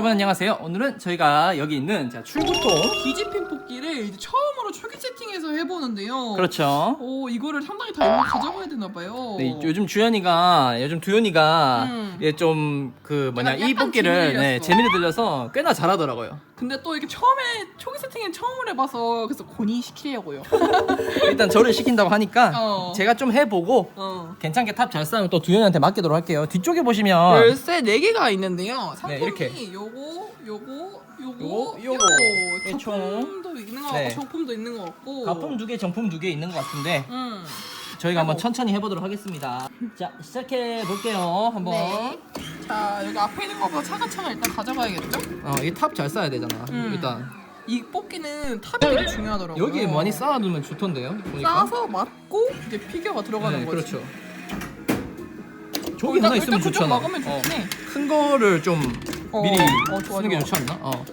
여러분 안녕하세요. 오늘은 저희가 여기 있는 자, 출구통 디지핀 뽑기를 이제 처음으로 초기 세팅해서 해보는데요. 그렇죠. 오 이거를 상당히 다 연락 가져가야 되나 봐요. 네, 요즘 주연이가 요즘 두연이가 음. 예, 좀그 뭐냐 약간 이 뽑기를 재미를 네. 재미를 들려서 꽤나 잘하더라고요. 근데 또 이게 처음에 초기 세팅은 처음으로 해봐서 그래서 본인이 시키려고요. 일단 저를 시킨다고 하니까 어. 제가 좀 해보고 어. 괜찮게 탑잘 쌓으면 또 두연이한테 맡기도록 할게요. 뒤쪽에 보시면 열쇠 4 개가 있는데요. 상품이 네, 이렇게. 요거, 요거, 요거, 요거, 요거. 네, 총. 정품도 있는 것 같고 네. 정품도 있는 것 같고 가품 두 개, 정품 두 개 있는 것 같은데 음. 저희가 한번 천천히 해보도록 하겠습니다. 자 시작해 볼게요. 한번. 네. 자 여기 앞에 있는 거보다 차근차근 일단 가져가야겠죠? 어, 이 탑 잘 쌓아야 되잖아. 음. 일단 이 뽑기는 탑이 되게 중요하더라고요. 여기 많이 쌓아두면 좋던데요. 보니까. 쌓아서 맞고 이제 피겨가 들어가는 네, 거지. 그렇죠. 어, 저기 일단, 하나 있으면 일단 그쪽 좋잖아. 막으면 어. 큰 거를 좀 어, 미리 어, 좋아, 쓰는 게 좋아. 좋지 않나? 어.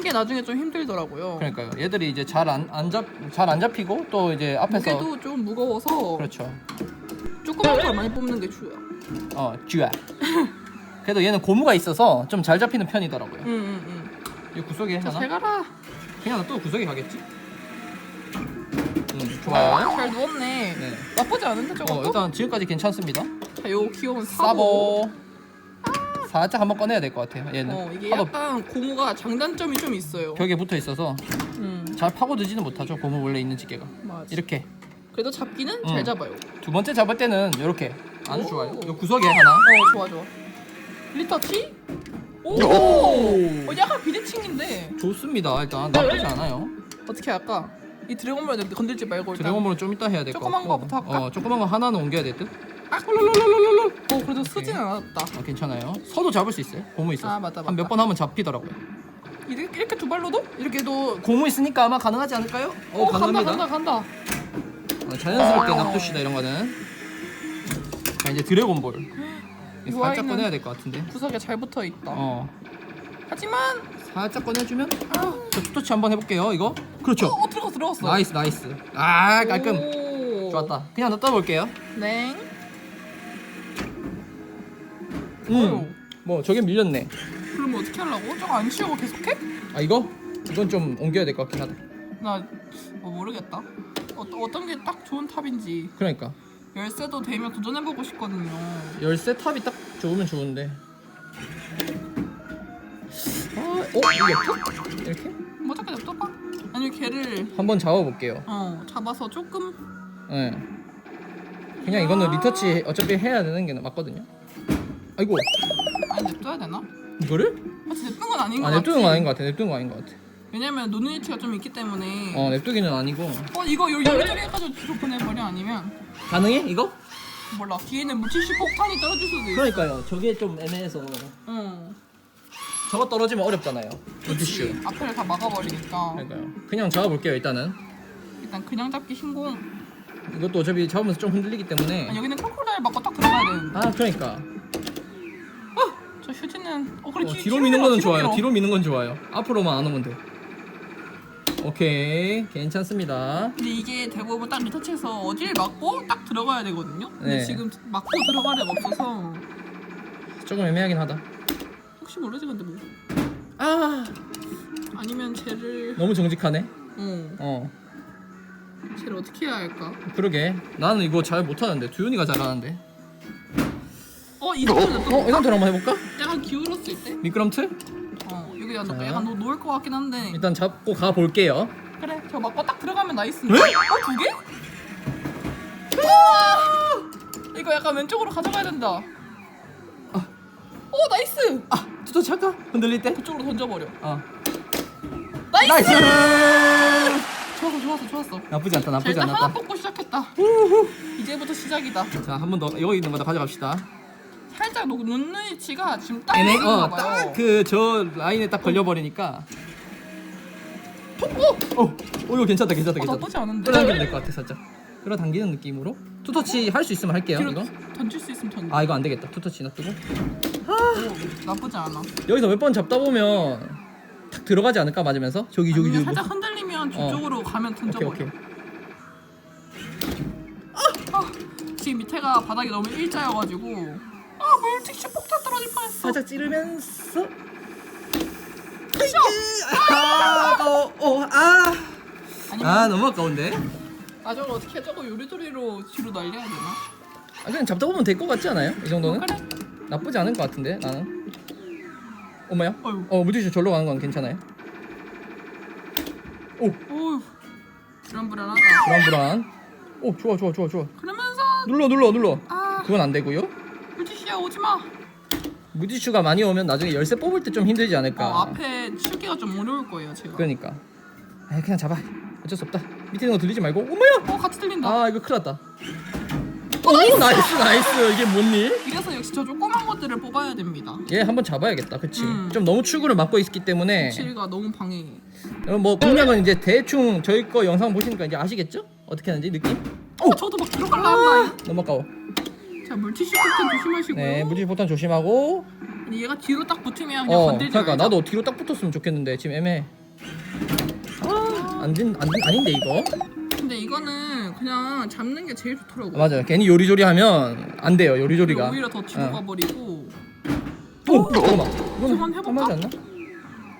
큰게 나중에 좀 힘들더라고요. 그러니까요. 얘들이 이제 잘 안 안 잡 잘 안 잡히고 또 이제 앞에서 무게도 좀 무거워서 그렇죠. 조그만 걸 많이 뽑는 게 좋아요. 어, 쥐야. 그래도 얘는 고무가 있어서 좀 잘 잡히는 편이더라고요. 응응응. 응. 이 구석에 자, 하나. 잘 가라. 그냥 또 구석에 가겠지? 음, 좋아요. 잘 누웠네. 네. 나쁘지 않은데 저것도? 어, 일단 지금까지 괜찮습니다. 자, 요 귀여운 사보. 사보. 살짝 한번 꺼내야 될 것 같아요. 얘는. 어, 이게 파도 약간 고무가 장단점이 좀 있어요. 벽에 붙어 있어서 음, 잘 파고들지는 못하죠. 고무 원래 있는 지게가. 맞아. 이렇게 그래도 잡기는 음. 잘 잡아요. 두 번째 잡을 때는 이렇게 아주 오. 좋아요. 요 구석에 하나. 어, 좋아 좋아. 리터치? 오! 오! 어, 약간 비대칭인데 좋습니다. 일단 나쁘지 않아요. 어떻게 할까? 이 드래곤볼 건들지 말고 일단 드래곤볼은 좀 이따 해야 될 것 같고. 조그만 거부터 할까? 어, 조그만 거 하나는 옮겨야 될 듯. 아, 롤롤롤롤롤. 어, 그래도 쓰진 않았다. 아, 괜찮아요. 서도 잡을 수 있어요. 고무 있어서. 아, 맞다, 한 맞다. 몇번 하면 잡히더라고요. 이렇게, 이렇게 두 발로도? 이렇게도 고무 있으니까 아마 가능하지 않을까요? 어, 간다 간다 간다. 어, 자연스럽게 어. 납두시다 이런 거는. 자 이제 드래곤볼. 이 살짝 꺼내야 될 것 같은데. 구석에 잘 붙어 있다. 어. 하지만 살짝 꺼내주면 저 투터치 한번 해볼게요. 이거. 그렇죠. 어, 어 들어갔어 들어갔어. 나이스 나이스. 아 깔끔. 오. 좋았다. 그냥 넣다 볼게요. 네. 음. 뭐 저게 밀렸네. 그럼 어떻게 하려고? 저거 안 치우고 계속해? 아 이거? 이건 좀 옮겨야 될 것 같긴 하다. 나 어, 모르겠다. 어, 어떤 게 딱 좋은 탑인지 그러니까 열쇠도 되면 도전해보고 싶거든요. 열쇠 탑이 딱 좋으면 좋은데. 아, 어 이게 탑? 이렇게? 뭐 잠깐 냅둬봐. 아니 걔를 한번 잡아볼게요. 어 잡아서 조금 네. 그냥 이거는 리터치 어차피 해야 되는 게 맞거든요. 아이고 아니 냅둬야 되나? 이거를? 아, 진짜 냅둔 건 아닌 것 아 같아. 냅두는 거 아닌 것 같아. 냅두는 거 아닌 것 같아. 왜냐면 노는 위치가 좀 있기 때문에. 어 냅두기는 아니고. 어 이거 요- 여기저기 해가지고 뒤로 보내버려 아니면 가능해 이거? 몰라 뒤에는 물질식 폭탄이 떨어질 수도 있어. 그러니까요. 저게 좀 애매해서 응. 저거 떨어지면 어렵잖아요. 그렇지. 앞에를 다 막아버리니까. 그러니까요. 그냥 잡아볼게요 일단은. 일단 그냥 잡기 신공. 이것도 어차피 잡으면서 좀 흔들리기 때문에. 아니, 여기는 크로콜다일 맞고 딱 들어가야 되는데. 아 그러니까. 저 휴지는 어 그래 어, 뒤, 뒤로 미는 거는 좋아요. 밀어. 뒤로 미는 건 좋아요. 앞으로만 안 오면 돼. 오케이 괜찮습니다. 근데 이게 대부분 딱 리터치해서 어딜 막고 딱 들어가야 되거든요. 근데 네. 지금 막고 들어갈 데가 없어서 조금 애매하긴 하다. 혹시 모르지 근데 뭐 아 아니면 쟤를 너무 정직하네. 어 어 쟤를 어떻게 해야 할까? 그러게 나는 이거 잘 못하는데 두윤이가 잘하는데. 어이 정도는 또어이 상태로 한번 해볼까? 약간 기울었을 때. 미끄럼틀? 어 여기 약간, 자. 약간 놓- 놓을 것 같긴 한데 일단 잡고 가 볼게요. 그래 저 막고 딱 들어가면 나이스. 에? 어두 개? 우와! 이거 약간 왼쪽으로 가져가야 된다. 어 나이스. 아 투터 찰까? 흔들릴 때? 그쪽으로 던져버려. 어 나이스. 좋았어 좋았어 좋았어. 나쁘지 않다 자, 나쁘지 일단 하나 않았다. 뽑고 시작했다. 이제부터 시작이다. 자 한 번 더 여기 있는 거 다 가져갑시다. 살짝 녹- 놓는 위치가 지금 딱 애네 여기인가 봐요. 어딱 그저 라인에 딱 걸려버리니까. 어, 어 이거 괜찮다 괜찮다 어, 괜찮다. 나쁘지 않은데. 끌어당기면 될 것 같아 살짝. 끌어당기는 느낌으로. 투터치 할 수 있으면 할게요 뒤로 이거. 던질 수 있으면 던져. 아 이거 안 되겠다. 투터치 놔두고. 오, 나쁘지 않아. 여기서 몇 번 잡다 보면 탁 들어가지 않을까 맞으면서? 저기 저기 아니면 저기. 살짝 흔들리면 저쪽으로 가면 오케이 던져버려. 오케이. 아, 지금 밑에가 바닥이 너무 일자여가지고 아 물티슈 폭탄 떨어질 뻔했어. 살짝 찌르면서 아, 아까워. 어, 아. 아, 너무 아까운데? 아 저걸 어떻게 저거 요리조리로 뒤로 날려야 되나? 아, 그냥 잡다 보면 될 것 같지 않아요? 이 정도는? 그래. 나쁘지 않을 것 같은데, 나는. 엄마야? 어휴. 어, 무디슈 절로 가는 건 괜찮아요? 오, 어휴. 불안불안하다. 불안불안. 오, 좋아, 좋아, 좋아, 좋아. 그러면서 눌러, 눌러, 눌러. 아 그건 안 되고요. 물티슈야 오지 마. 무디슈가 많이 오면 나중에 열쇠 뽑을 때 좀 힘들지 않을까. 어, 앞에 치기가 좀 어려울 거예요 제가. 그러니까. 아, 그냥 잡아. 어쩔 수 없다. 밑에 있는 거 들리지 말고. 엄마야! 어 같이 들린다. 아, 이거 큰일 났다. 오, 나이스, 나이스. 이게 뭔 일? 이래서 역시 저 조그만 것들을 뽑아야 됩니다. 얘 한번 잡아야겠다. 그치? 음. 좀 너무 출구를 막고 있기 때문에. 치리가 너무 방해. 여러분 뭐 공략은 이제 대충 저희 거 영상 보시니까 이제 아시겠죠? 어떻게 하는지 느낌? 어 저도 막 들어갈라 한다. 너무 아까워. 자 물티슈 폭탄 조심하시고요. 네, 무지 포탄 조심하고. 아니, 얘가 뒤로 딱 붙으면 그냥 어, 건들지 그러니까 말자. 나도 뒤로 딱 붙었으면 좋겠는데 지금 애매해. 아, 안 아닌데 이거? 근데 이거는 그냥 잡는 게 제일 좋더라고. 아, 맞아요. 괜히 요리조리 하면 안 돼요. 요리조리가. 오히려 더 뒤로 어. 가버리고. 오, 잠깐만. 저건 이건 해볼까? 안 맞지 않나?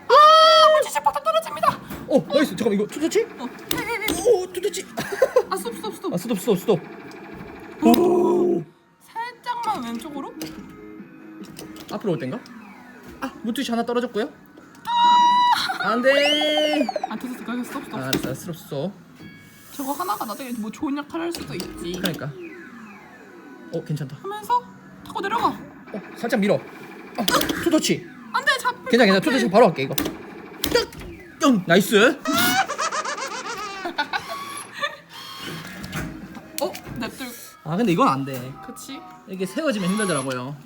아 물티슈 폭탄 떨어집니다. 어, 나이스. 잠깐만 이거 투터치? 어. 오, 투터치. 아 스톱 스톱 스톱. 아, 스톱, 스톱, 스톱. 오, 살짝만 왼쪽으로. 앞으로 올 땐가? 아, 무투시 하나 떨어졌고요. 안 돼. 아 됐어 스톱 스톱. 아, 알았어, 스톱. 저거 하나가 나중에 뭐 좋은 역할을 할 수도 있지. 그러니까. 어, 괜찮다. 하면서 타고 내려가. 어, 살짝 밀어. 아, 투터치. 안돼 잡. 괜찮아, 괜찮아. 투터치 바로 할게 이거. 딱, 뿅, 나이스. 아, 근데 이건 안 돼. 그치? 이게 세워지면 힘들더라고요.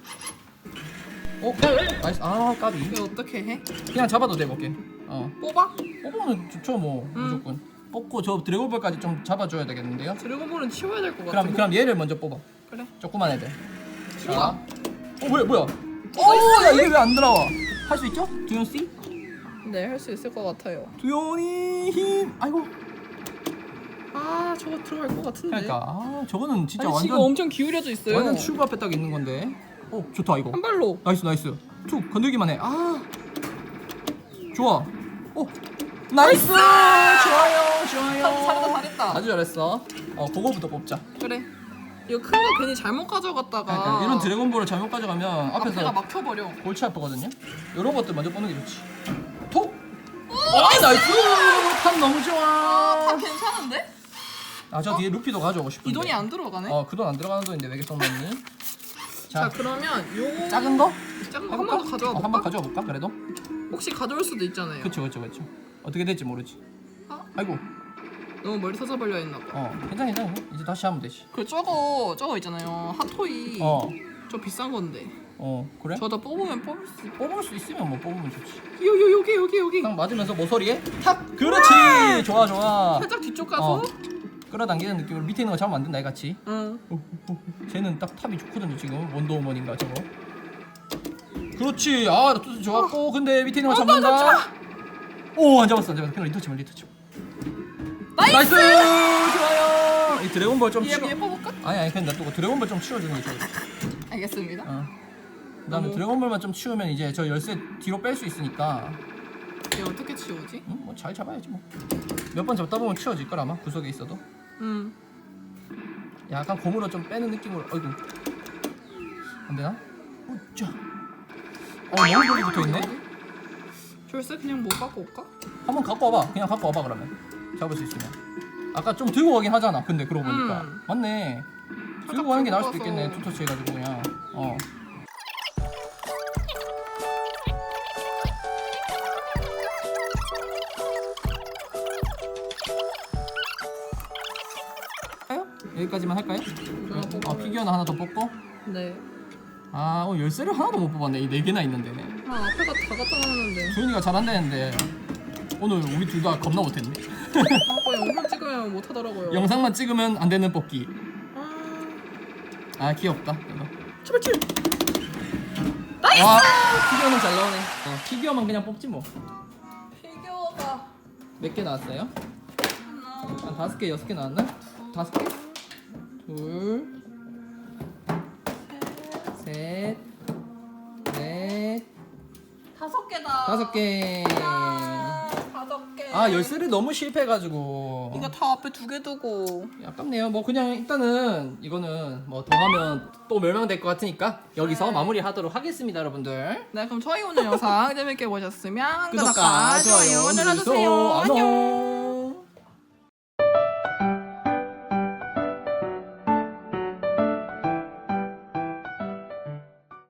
어, 나이스. 아, 까비. 이거 어떻게 해? 그냥 잡아도 돼, 먹게. 어. 뽑아? 뽑으면 좋죠, 뭐 음. 무조건. 뽑고 저 드래곤볼까지 좀 잡아줘야 되겠는데요? 드래곤볼은 치워야 될 것 같아. 그럼 그럼 얘를 먼저 뽑아. 그래. 조그만 애들. 자. 어 뭐야 뭐야? 어, 야 이게 왜 안 들어와? 할 수 있죠? 두현 씨? 네, 할 수 있을 것 같아요. 두현이 힘. 아이고. 아, 저거 들어갈 것 같은데. 그러니까 아 저거는 진짜 아니, 지금 완전 엄청 기울여져 있어요. 완전 출구 앞에 딱 있는 건데. 어 좋다 이거. 한 발로. 나이스 나이스. 툭 건들기만 해. 아. 좋아. 어. 나이스. 좋아요 좋아요. 잘했다, 잘했다. 아주 잘했어. 어 그거부터 뽑자. 그래. 이거 큰 거 괜히 잘못 가져갔다가 그러니까 이런 드래곤볼을 잘못 가져가면 앞에가 앞에서 막혀버려. 골치 아프거든요. 이런 것들 먼저 뽑는 게 좋지. 톡. 아 나이스. 탑 너무 다 좋아. 괜찮은데? 아 저 뒤에 루피도 가져오고 싶은데. 이 돈이 안 들어가네. 어 그 돈 안 들어가는 돈인데 왜 이렇게 쏟았니? 자, 자 그러면 요 작은 거? 작은 거 한 번 더 가져와 어, 볼까? 한번 가져와 볼까 그래도? 혹시 가져올 수도 있잖아요. 그쵸 그쵸 그쵸. 어떻게 될지 모르지. 아, 아이고. 너무 멀리 서서 벌려 있나 봐. 어 괜찮아 괜찮아. 이제 다시 하면 되지. 그 저거 저거 있잖아요. 핫토이. 어. 저 비싼 건데. 어 그래? 저다 뽑으면 뽑을 수. 뽑을 수 있으면 뭐 뽑으면 좋지. 요, 요, 여기 여기 여기. 딱 맞으면서 모서리에 탁. 그렇지. 좋아 좋아. 살짝 뒤쪽 가서. 어. 끌어당기는 느낌으로 밑에 있는 거 잡으면 안 된다 이같이. 응. 어, 어, 쟤는 딱 탑이 좋거든요 지금 원더우먼인가 저거 그렇지 아나 투수 좋았고 근데 밑에 있는 거 어, 나 잡는다 오안 잡았어 안 잡았어 그냥 리터치만 리터치 나이스. 좋아요 이 드래곤볼 좀 얘, 치워 얘 뽑을까? 아니 아니 그냥 놔두고 드래곤볼 좀 치워주는 게 좋아 알겠습니다. 어. 그다음에 너무- 드래곤볼만 좀 치우면 이제 저 열쇠 뒤로 뺄 수 있으니까 얘 어떻게 치우지? 응? 뭐잘 잡아야지 뭐 몇 번 잡다 보면 치워질 걸 아마 구석에 있어도 응. 약간 고무로 좀 빼는 느낌으로 어이구 안 되나? 오짜 어 너무 멀리 붙어 있네. 졸스 그냥 뭐 갖고 올까? 한번 갖고 와봐. 그냥 갖고 와봐 그러면 잡을 수 있으면. 아까 좀 들고 가긴 하잖아. 근데 그러고 보니까 음. 맞네. 들고 가는 게 나을 수도 있겠네. 투터치 해가지고 그냥. 어. 여기까지만 할까요? 아 피규어는 하나 더 뽑고. 네. 아 오늘 열쇠를 하나도 못 뽑았네. 이 네 개나 있는데. 아 앞에가 다 갖다 놨는데. 조윤이가 잘한다는데 오늘 우리 둘 다 겁나 못했네. 아빠 영상 찍으면 못 하더라고요. 영상만 찍으면 안 되는 뽑기. 아. 아 귀엽다 이거. 제발 치. 와 피규어는 잘 나오네. 어, 피규어만 그냥 뽑지 뭐. 피규어가 몇개 나왔어요? 하나. 한 다섯 개 여섯 개 나왔나? 다섯 개? 둘, 셋, 넷, 다섯 개 개다. 다섯 개. 아, 다섯 개. 아 열쇠를 너무 실패해가지고 이거 다 앞에 두 개 두고. 아깝네요. 뭐 그냥 일단은 이거는 뭐 더 하면 또 멸망될 것 같으니까 여기서 네. 마무리 하도록 하겠습니다, 여러분들. 네, 그럼 저희 오늘 영상 재밌게 보셨으면 구독과 좋아요 눌러주세요. 안녕.